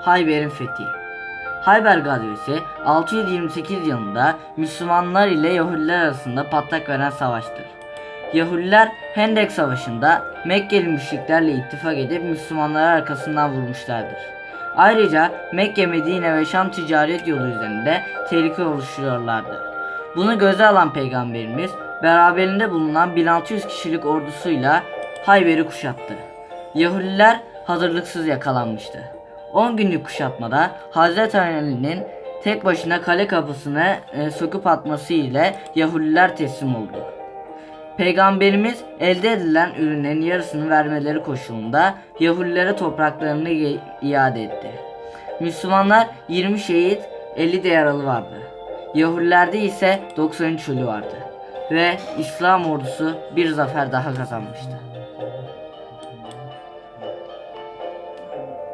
Hayber'in fethi. Hayber gazvesi 628 yılında Müslümanlar ile Yahudiler arasında patlak veren savaştır. Yahudiler Hendek Savaşı'nda Mekkeli müşriklerle ittifak edip Müslümanları arkasından vurmuşlardır. Ayrıca Mekke, Medine ve Şam ticaret yolu üzerinde tehlike oluşturuyorlardı. Bunu göze alan peygamberimiz beraberinde bulunan 1600 kişilik ordusuyla Hayber'i kuşattı. Yahudiler hazırlıksız yakalanmıştı. 10 günlük kuşatmada Hazreti Ali'nin tek başına kale kapısını e, söküp atması ile Yahudiler teslim oldu. Peygamberimiz elde edilen ürünlerin yarısını vermeleri koşulunda Yahudilere topraklarını iade etti. Müslümanlar 20 şehit 50 de yaralı vardı. Yahudilerde ise 93 ölü vardı. Ve İslam ordusu bir zafer daha kazanmıştı.